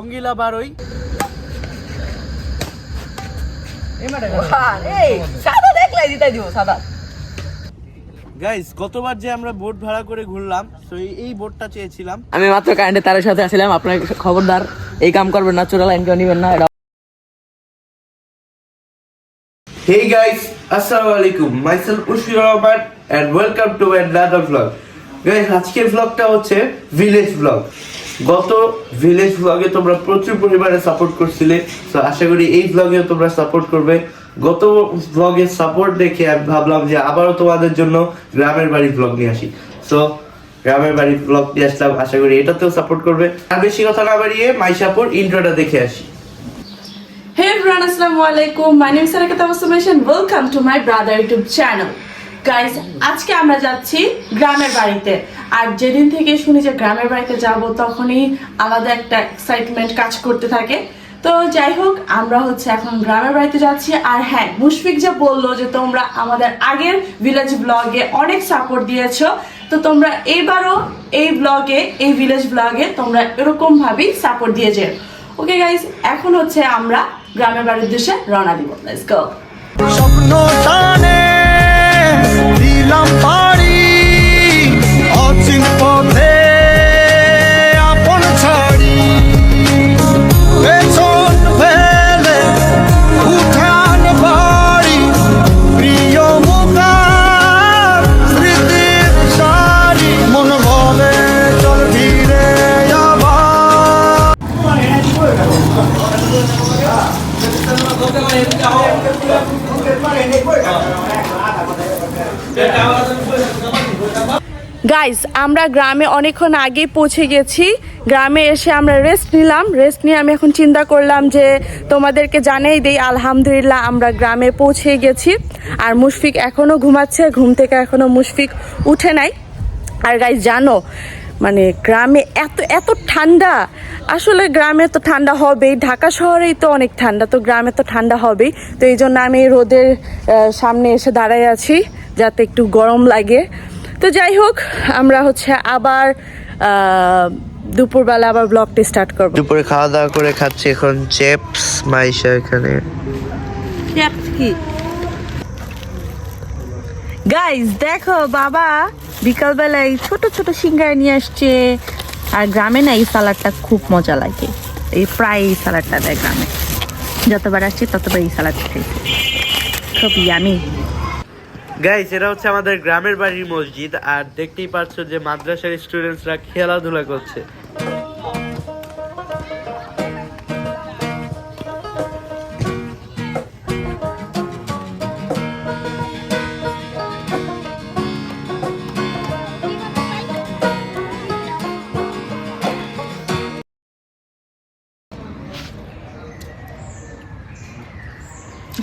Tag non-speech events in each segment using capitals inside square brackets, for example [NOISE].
রঙ্গিলা বারোই এই সাদা দেখলে দিতাই দিব সাদা গাইস গতবার যে আমরা বোট ভাড়া করে ঘুরলাম তো এই বোটটা চেয়েছিলাম আমি মাত্র কারেন্টে তারের সাথে আসলাম আপনার খবরদার এই কাম করবেন না চোরা লাইন কেউ নিবেন না এটা Hey guys, Assalamu alaikum. Myself Ushir Rahman and welcome to another vlog. Guys, আজকের vlogটা হচ্ছে ভিলেজ vlog. গত ভিলেজ vlog-এ তোমরা প্রচুর পরিমাণে সাপোর্ট করছিলে তো আশা করি এই vlog-এও তোমরা সাপোর্ট করবে গত vlog-এর সাপোর্ট দেখে আমি ভাবলাম যে আবারও তোমাদের জন্য গ্রামের বাড়ির vlog নিয়ে আসি সো গ্রামের বাড়ির ব্লগ নিয়ে আসলাম আশা করি এটাতেও সাপোর্ট করবে আর বেশি কথা না বাড়িয়ে মাইশাপুর ইন্ট্রোটা দেখে আসি Hey everyone, Assalamu alaikum. My name is Saraka Tawasumation. Welcome to my brother YouTube channel. Guys আজকে আমরা যাচ্ছি গ্রামের বাড়িতে। আর যেদিন থেকে শুনি যে গ্রামের বাড়িতে যাব, তখনই আলাদা একটা এক্সাইটমেন্ট কাজ করতে থাকে। তো যাই হোক, আমরা হচ্ছে এখন গ্রামের বাড়িতে যাচ্ছি। আর হ্যাঁ মুশফিক যে বলল যে তোমরা আমাদের আগের ভিলেজ ব্লগে অনেক সাপোর্ট দিয়েছ। তো তোমরা এইবারও এই ব্লগে এই ভিলেজ ব্লগে তোমরা এরকম ভাবেই সাপোর্ট দিয়েছে। ওকে গাইজ এখন হচ্ছে আমরা গ্রামের বাড়ির উদ্দেশ্যে রওনা দিব। লেটস গো স্বপ্ন dilampari গাইস আমরা গ্রামে অনেকক্ষণ আগে পৌঁছে গেছি। গ্রামে এসে আমরা রেস্ট নিলাম। রেস্ট নিয়ে আমি এখন চিন্তা করলাম যে তোমাদেরকে জানাই দেই, আলহামদুলিল্লাহ আমরা গ্রামে পৌঁছে গেছি। আর মুশফিক এখনও ঘুমাচ্ছে, ঘুম থেকে এখনও মুশফিক উঠে নাই। আর গাইস জানো মানে গ্রামে এত এত ঠান্ডা। আসলে গ্রামে তো ঠান্ডা হবেই, ঢাকা শহরেই তো অনেক ঠান্ডা, তো গ্রামে তো ঠান্ডা হবেই। তো এই জন্য আমি রোদের সামনে এসে দাঁড়ায় আছি, যাতে একটু গরম লাগে। তো যাই হোক আমরা হচ্ছে আবার দুপুরবেলা আবার ব্লগটি স্টার্ট করব। দুপুরে খাওয়া দাওয়া করে খাচ্ছি এখন চেপস মাইশা এখানে। চেপস কি? গাইস দেখো বাবা বিকালবেলায় ছোট ছোট সিঙ্গারা নিয়ে আসছে। আর গ্রামে না এই সালাডটা খুব মজা লাগে। এই প্রায় এই সালাডটা দেয় গ্রামে। যতবার আসছি ততবার এই সালাড খাইছি খুব ইয়ামি গাইস এটা হচ্ছে আমাদের গ্রামের বাড়ির মসজিদ, আর দেখতেই পাচ্ছ যে মাদ্রাসার স্টুডেন্টসরা খেলাধুলা করছে।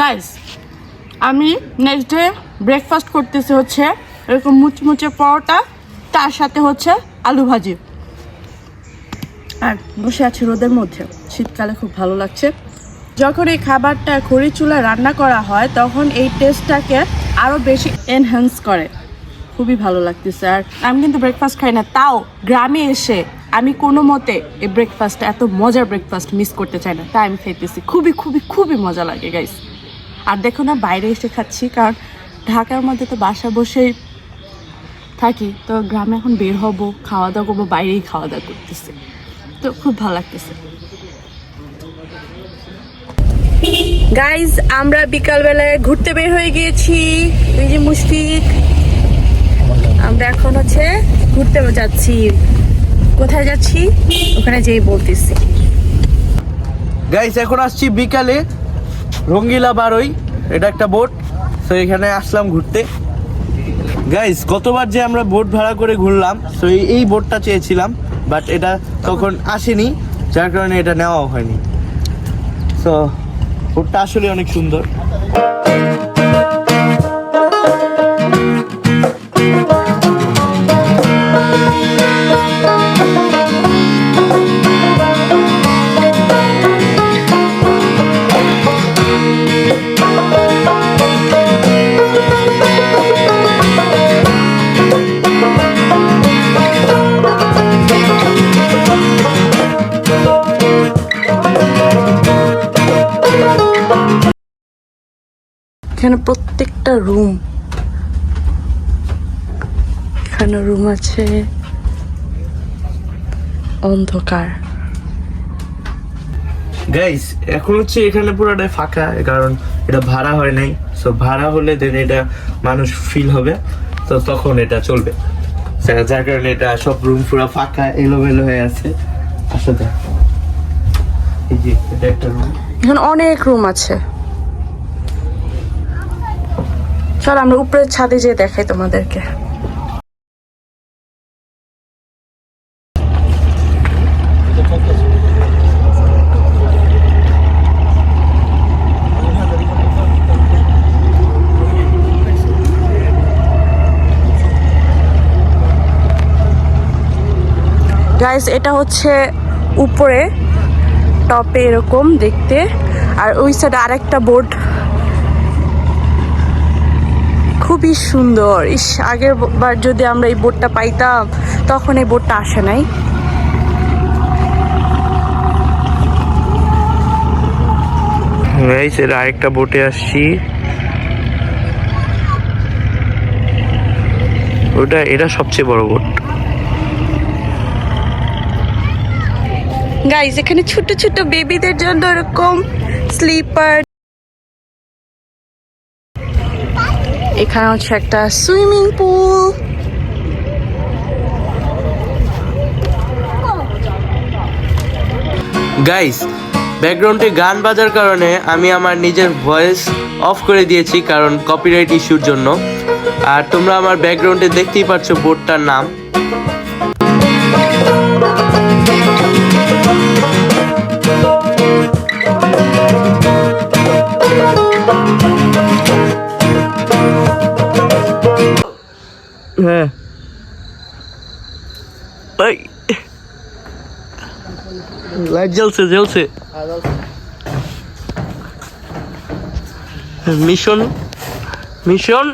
গাইস আমি নেক্সট ডে ব্রেকফাস্ট করতেছি হচ্ছে এরকম মুচমুচে পরোটা, তার সাথে হচ্ছে আলু ভাজি। আর বসে আছি রোদের মধ্যে, শীতকালে খুব ভালো লাগছে। যখন এই খাবারটা খড়ি চুলায় রান্না করা হয়, তখন এই টেস্টটাকে আরও বেশি এনহ্যান্স করে। খুবই ভালো লাগতেছে। আর আমি কিন্তু ব্রেকফাস্ট খাই না, তাও গ্রামে এসে আমি কোনো মতে এই ব্রেকফাস্টটা এত মজার ব্রেকফাস্ট মিস করতে চাই না, তাই আমি খাইতেছি। খুবই খুবই খুবই মজা লাগে গাইস আর দেখো না, বাইরে এসে খাচ্ছি, কারণ ঢাকার মধ্যে তো বাসা বসেই থাকি, তো গ্রামে এখন বের হব খাওয়া দাওয়া করব, বাইরেই খাওয়া দাওয়া করতেছে। তো খুব ভালো লাগতেছে। গাইজ আমরা বিকালবেলায় ঘুরতে বের হয়ে গিয়েছি, এই যে মুশফিক। আমরা এখন হচ্ছে ঘুরতে যাচ্ছি। কোথায় যাচ্ছি? ওখানে যেই বলতেছি। গাইস এখন আসছি বিকালে। রঙ্গিলা বারোই, এটা একটা বোট সো এখানে আসলাম ঘুরতে। গাইজ গতবার যে আমরা বোট ভাড়া করে ঘুরলাম সো এই বোটটা চেয়েছিলাম বাট এটা তখন আসেনি, যার কারণে এটা নেওয়াও হয়নি। সো বোটটা আসলে অনেক সুন্দর। এখানে প্রত্যেকটা রুম এখানে রুম আছে অন্ধকার। গাইস এখন হচ্ছে এখানে পুরোটাই ফাঁকা কারণ এটা ভাড়া হয় নাই। সো ভাড়া হলে দেন এটা মানুষ ফিল হবে তো তখন এটা চলবে। যার কারণে এটা সব রুম পুরো ফাঁকা এলোমেলো হয়ে আছে। আসলে এই যে এটা একটা রুম এখানে অনেক রুম আছে। চল আমরা উপরের ছাদে যেয়ে দেখাই তোমাদেরকে। গাইস এটা হচ্ছে উপরে, টপে এরকম দেখতে। আর ওই সাইডে আরেকটা বোর্ড খুবই সুন্দর। ইস আগের বার যদি আমরা এই বোর্ডটা পাইতাম তখন এই বোর্ডটা আসে নাই। গাইস এর আরেকটা বোটে আসছি। ওটা এটা সবচেয়ে বড় বোট। গাইস এখানে ছোট ছোট বেবিদের জন্য এরকম স্লিপার এখানে হচ্ছে একটা সুইমিং পুল। গাইস ব্যাকগ্রাউন্ডে গান বাজার কারণে আমি আমার নিজের ভয়েস অফ করে দিয়েছি কারণ কপিরাইট ইস্যুর জন্য। আর তোমরা আমার ব্যাকগ্রাউন্ডে দেখতেই পাচ্ছ বোর্ডটার নাম। হ্যাঁ ওই লাইট জ্বলছে জ্বলছে। Mission mission.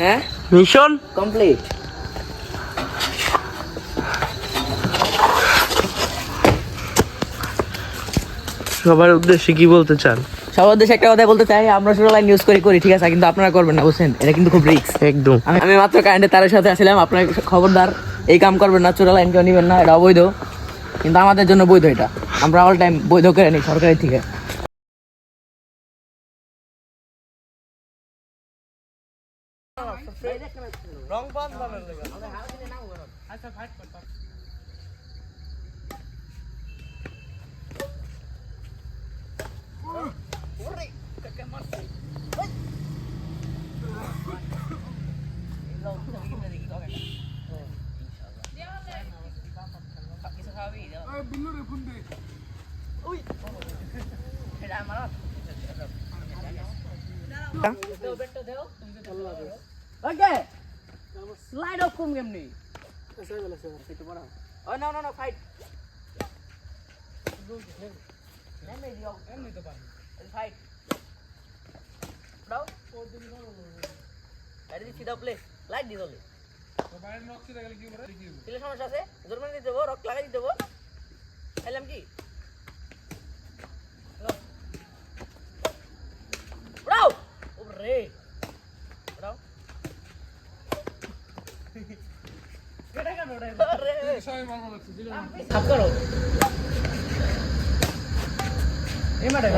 হ্যাঁ? মিশন। কমপ্লিট। সবার উদ্দেশ্যে কি বলতে চান? সবার দেশে একটা কথা বলতে চাই আমরা ছোট লাইন ইউজ করি করি ঠিক আছে? কিন্তু আপনারা করবেন না বুঝছেন? এটা কিন্তু খুব রিস্ক একদম। আমি মাত্র কারেন্টের তারের সাথে আসলাম আপনার খবরদার এই কাম করবেন না, চোরা লাইন কেউ নিবেন না, এটা অবৈধ। কিন্তু আমাদের জন্য বৈধ এটা। আমরা অল টাইম বৈধ করে নিই সরকারের থেকে। ওকে। স্লাইড অফ কম কেমনি ও no no no fight fight দাও। দিছি দাও প্লে লাইট দি দলে সমস্যা আছে জোর মানে দিতে রক লাগাই দিতে দেবো খাইলাম কি?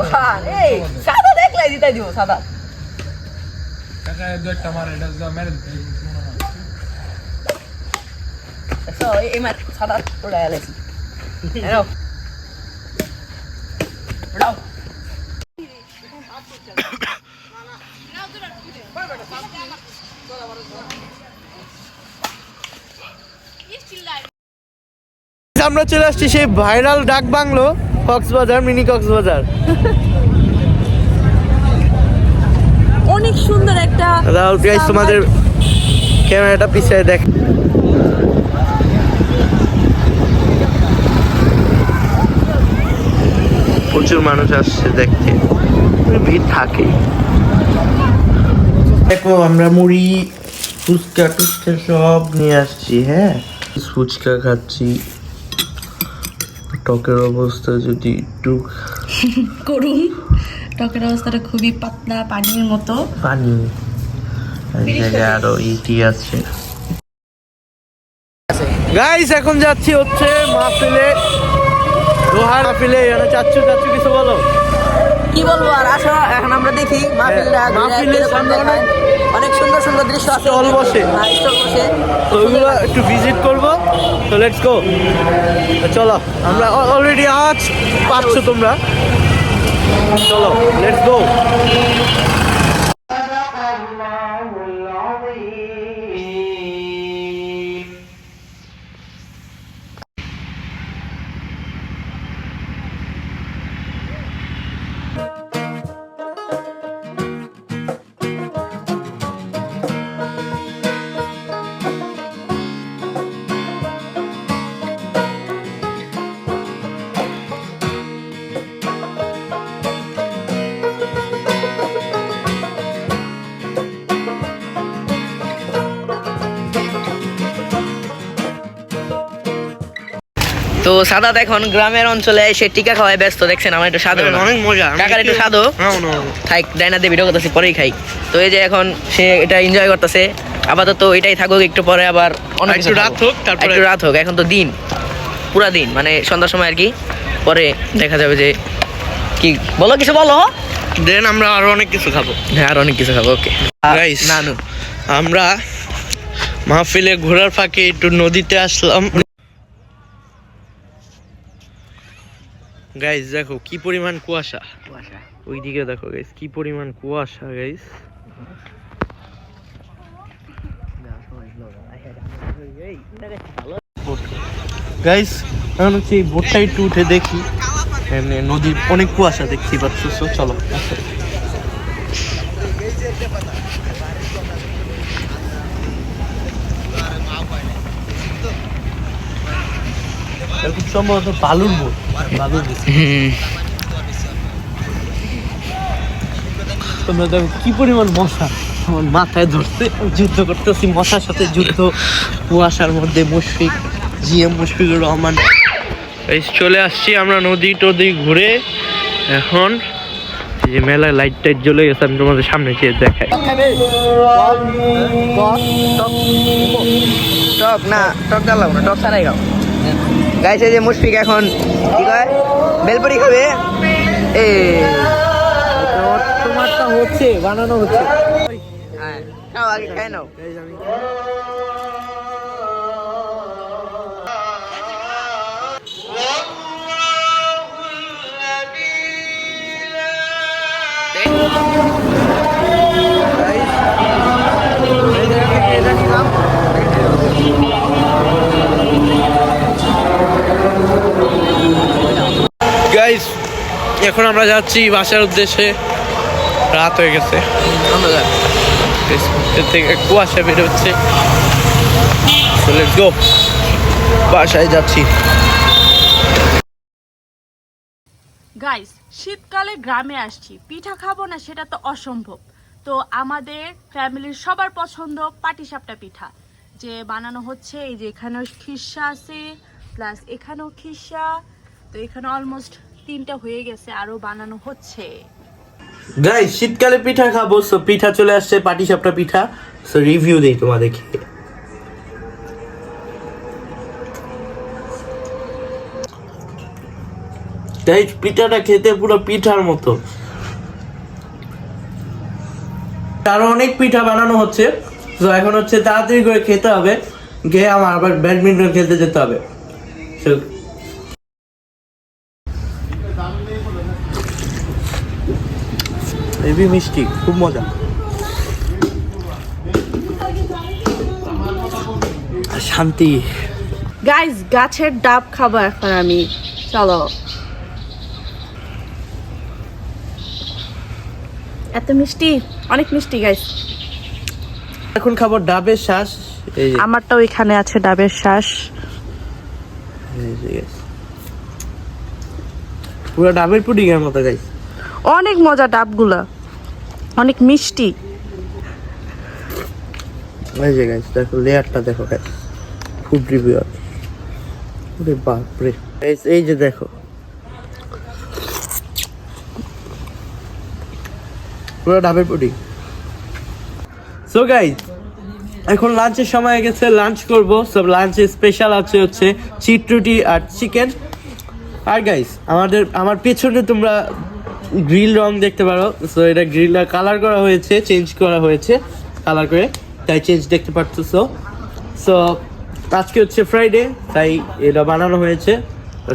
ওয়ান, এই, সাদা দেখলাই দিতাই দিব সাদা এই- এই সাদা আমরা চলে আসছি সেই ভাইরাল ডাক বাংলো কক্সবাজার মিনি কক্সবাজার। অনেক সুন্দর একটা রাহুল গাইস তোমাদের ক্যামেরাটা পিছিয়ে দেখ। প্রচুর মানুষ আসছে দেখতে। ভিড় থাকে দেখো আমরা মুড়ি ফুচকা টুচকা সব নিয়ে আসছি হ্যাঁ? ফুচকা খাচ্ছি। টকের অবস্থা যদি একটু [LAUGHS] করুন। টকের অবস্থাটা খুবই পাতলা পানির মতো। পানি। আরও ইটি আছে। গাইস এখন যাচ্ছি হচ্ছে মাহফিলে। দোহার মাহফিলে চাচ্ছু চাচ্ছু কিছু বলো? কি বলব আর আসো এখন আমরা দেখি দেখায়। অনেক সুন্দর সুন্দর দৃশ্য আছে অল বসে। হ্যাঁ, বসে। তো ওইগুলো একটু ভিজিট করব। তো লেটস গো চলো আমরা অলরেডি আজ পাচ্ছ তোমরা। চলো লেটস গো তো সাদাত এখন গ্রামের অঞ্চলে এসে টিকা খাওয়ায় ব্যস্ত দেখছেন আমার একটু সাদা অনেক মজা কাকার একটু স্বাদও? থাক ডাইনা দিয়ে ভিডিও করতেছি পরেই খাই। তো এই যে এখন সে এটা এনজয় করতেছে আপাতত এটাই থাকুক একটু পরে আবার অনেক কিছু রাত হোক, তারপরে- একটু রাত হোক এখন তো দিন পুরা দিন মানে সন্ধ্যার সময় আর কি পরে দেখা যাবে যে কি বলো কিছু বলো। দেন আমরা আরও অনেক কিছু খাব। হ্যাঁ আর অনেক কিছু খাব ওকে. নানু। আমরা মাহফিলে ঘোরার ফাঁকে একটু নদীতে আসলাম। গাইস দেখো কি পরিমাণ কুয়াশা? ওইদিকে দেখো গাইস কি পরিমাণ কুয়াশা গাইস গাইস এখন হচ্ছে এই বোটটা একটু উঠে দেখি। নদীর অনেক কুয়াশা দেখতে পাচ্ছ চলো। খুব সম্ভবত বালুর বোট তোমরা দেখো কি পরিমাণ মশা আমার মাথায় ধরছে যুদ্ধ করতেছি মশার সাথে যুদ্ধ কুয়াশার মধ্যে মুশফিক জিএম মুশফিকুর রহমান এই চলে আসছি আমরা নদী টদি ঘুরে এখন এই যে মেলায় লাইট টাইট জ্বলে গেছে আমি তোমাদের সামনে চেয়ে দেখাই টক না টক ডালাম না টক ছাড়াই খাও গাইছে যে মুশফিক এখন কি কয়? বেলপুরি খাবে? এ তোমারটা হচ্ছে বানানো হচ্ছে। হ্যাঁ খাও আগে খাই নাও। গাইস এখন আমরা যাচ্ছি বাসার উদ্দেশ্যে। রাত হয়ে গেছে। থেকে কুয়াশা বেরোচ্ছে go. বাসায় যাচ্ছি। গাইস শীতকালে গ্রামে আসছি। পিঠা খাব না সেটা তো অসম্ভব। তো আমাদের ফ্যামিলির সবার পছন্দ পাটিসাপটা পিঠা। যে বানানো হচ্ছে এই যে এখানেও খিসা আছে প্লাস এখানেও খিসা। তো এখানে অলমোস্ট তিনটা হয়ে গেছে, আরও বানানো হচ্ছে। গাইস শীতকালে পিঠা খাব সো পিঠা চলে আসছে, পাটি সাপটা পিঠা। সো রিভিউ দেই তোমাদের খেয়ে তাই পিঠাটা খেতে পুরো পিঠার মতো। আরও অনেক পিঠা বানানো হচ্ছে তো এখন হচ্ছে তাড়াতাড়ি করে খেতে হবে, গিয়ে আমার আবার ব্যাডমিন্টন খেলতে যেতে হবে। হেভি মিষ্টি খুব মজা। শান্তি। গাইস গাছের ডাব খাব এখন আমি। চলো। এত মিষ্টি অনেক মিষ্টি গাইস এখন খাব ডাবের শ্বাস। আমারটাও এখানে আছে ডাবের শ্বাস। পুরো ডাবের পুডিং এর মতো গাইস অনেক মজা ডাবগুলা। অনেক মিষ্টি। এই যে গাইস দেখো লেয়ারটা দেখো গাইস ফুড রিভিউ ওরে বাপ রে Guys, এই যে দেখো। পুরো ডাবের পুডিং। সো গাইজ এখন লাঞ্চের সময় গেছে লাঞ্চ করব। সব লাঞ্চে স্পেশাল আছে হচ্ছে চিটরুটি আর চিকেন আর গাইস আমাদের আমার পেছনে তোমরা গ্রিল রং দেখতে পারো। সো এটা গ্রিল কালার করা হয়েছে চেঞ্জ করা হয়েছে কালার করে। তাই চেঞ্জ দেখতে পারতেছো। সো আজকে হচ্ছে ফ্রাইডে তাই এটা বানানো হয়েছে।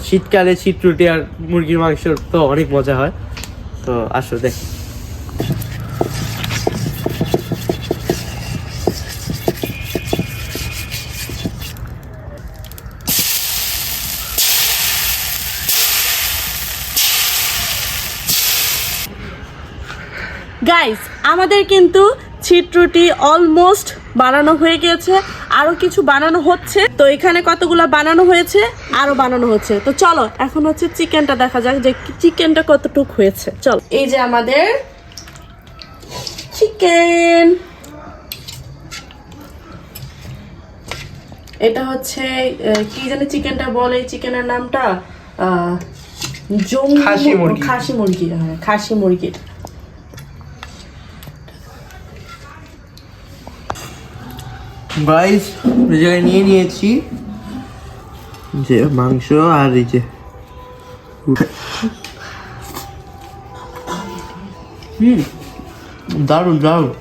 শীতকালে শীত রুটি আর মুরগির মাংস তো অনেক মজা হয়। তো আসো, দেখ গাইস আমাদের কিন্তু ছিটরুটি অলমোস্ট বানানো হয়ে গিয়েছে। আরও কিছু বানানো হচ্ছে। তো এখানে কতগুলো বানানো হয়েছে? আরও বানানো হচ্ছে। তো চলো এখন হচ্ছে চিকেনটা দেখা যাক যে চিকেনটা কতটুক হয়েছে। চলো এই যে আমাদের চিকেন। এটা হচ্ছে কি জানি চিকেনটা বলে চিকেনের নামটা? আহ, জম্মু খাসি মুরগি। খাসি মুরগি হ্যাঁ খাসি মুরগি। গাইস জায়গায় নিয়ে নিয়েছি যে মাংস আর এই যে হুম, দারুণ দারুণ।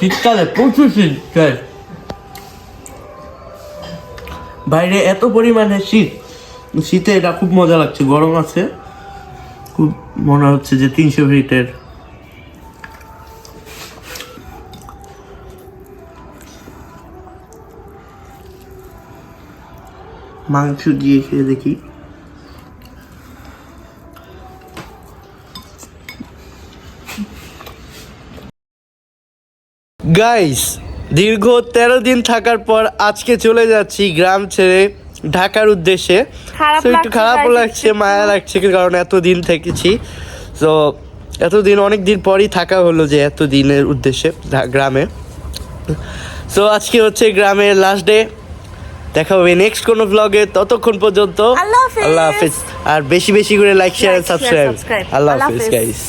শীতকালে প্রচুর শীত, guys। বাইরে এত পরিমাণে শীত। শীতে এটা খুব মজা লাগছে, গরম আছে। খুব মনে হচ্ছে যে তিনশো ফিটের মাংস দিয়ে খেয়ে দেখি। গাইস দীর্ঘ তেরো দিন থাকার পর আজকে চলে যাচ্ছি গ্রাম ছেড়ে ঢাকার উদ্দেশ্যে। তো একটু খারাপও লাগছে মায়া লাগছে কারণ এতদিন থেকেছি। তো এতদিন অনেক দিন পরই থাকা হলো যে এত দিনের উদ্দেশ্যে গ্রামে। তো আজকে হচ্ছে গ্রামের লাস্ট ডে দেখা হবে নেক্সট কোনো ব্লগে ততক্ষণ পর্যন্ত আল্লাহ হাফিজ। আর বেশি বেশি করে লাইক শেয়ার সাবস্ক্রাইব আল্লাহ হাফিজ। গাইস